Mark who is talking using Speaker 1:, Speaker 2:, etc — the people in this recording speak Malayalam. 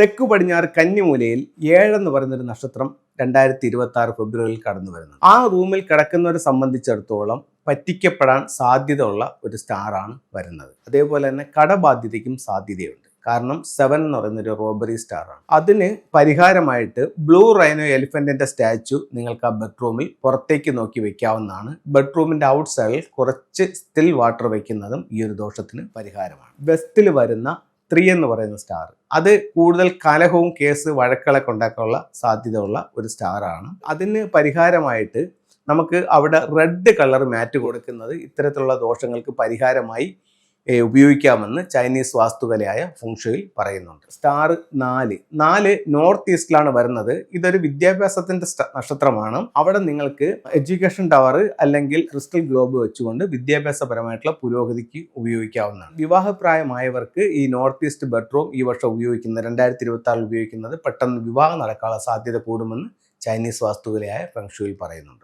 Speaker 1: തെക്കു പടിഞ്ഞാറ് കന്നിമൂലയിൽ ഏഴെന്ന് പറയുന്നൊരു നക്ഷത്രം രണ്ടായിരത്തി ഇരുപത്തി ആറ് ഫെബ്രുവരിയിൽ കടന്നു വരുന്നത്. ആ റൂമിൽ കിടക്കുന്നവരെ സംബന്ധിച്ചിടത്തോളം പറ്റിക്കപ്പെടാൻ സാധ്യത ഉള്ള ഒരു സ്റ്റാറാണ് വരുന്നത്. അതേപോലെ തന്നെ കടബാധ്യതയ്ക്കും സാധ്യതയുണ്ട്. കാരണം സെവൻ എന്ന് പറയുന്നൊരു റോബറി സ്റ്റാറാണ് അതിന് പരിഹാരമായിട്ട് ബ്ലൂ റൈനോ എലിഫന്റിന്റെ സ്റ്റാച്ചു നിങ്ങൾക്ക് ആ ബെഡ്റൂമിൽ പുറത്തേക്ക് നോക്കി വെക്കാവുന്നതാണ്. ബെഡ്റൂമിന്റെ ഔട്ട് സൈഡിൽ കുറച്ച് സ്റ്റിൽ വാട്ടർ വെക്കുന്നതും ഈ ഒരു ദോഷത്തിന് പരിഹാരമാണ്. വെസ്റ്റിൽ വരുന്ന ത്രീ എന്ന് പറയുന്ന സ്റ്റാർ അത് കൂടുതൽ കലഹവും കേസ് വഴക്കുകളൊക്കെ ഉണ്ടാക്കാനുള്ള സാധ്യതയുള്ള ഒരു സ്റ്റാറാണ് അതിന് പരിഹാരമായിട്ട് നമുക്ക് അവിടെ റെഡ് കളർ മാറ്റ് കൊടുക്കുന്നത് ഇത്തരത്തിലുള്ള ദോഷങ്ങൾക്ക് പരിഹാരമായി ഉപയോഗിക്കാമെന്ന് ചൈനീസ് വാസ്തുകലയായ ഫുങ്ഷയിൽ പറയുന്നുണ്ട്. സ്റ്റാർ നാല്. നാല് നോർത്ത് ഈസ്റ്റിലാണ് വരുന്നത്. ഇതൊരു വിദ്യാഭ്യാസത്തിന്റെ നക്ഷത്രമാണ്. അവിടെ നിങ്ങൾക്ക് എഡ്യൂക്കേഷൻ ടവർ അല്ലെങ്കിൽ ക്രിസ്റ്റൽ ഗ്ലോബ് വെച്ചുകൊണ്ട് വിദ്യാഭ്യാസപരമായിട്ടുള്ള പുരോഗതിക്ക് ഉപയോഗിക്കാവുന്നതാണ്. വിവാഹപ്രായമായവർക്ക് ഈ നോർത്ത് ഈസ്റ്റ് ബെഡ്റൂം ഈ വർഷം ഉപയോഗിക്കുന്ന രണ്ടായിരത്തി ഇരുപത്തി ആറിൽ ഉപയോഗിക്കുന്നത് പെട്ടെന്ന് വിവാഹം നടക്കാനുള്ള സാധ്യത കൂടുമെന്ന് ചൈനീസ് വാസ്തുകലയായ ഫെങ്ഷുയിൽ പറയുന്നുണ്ട്.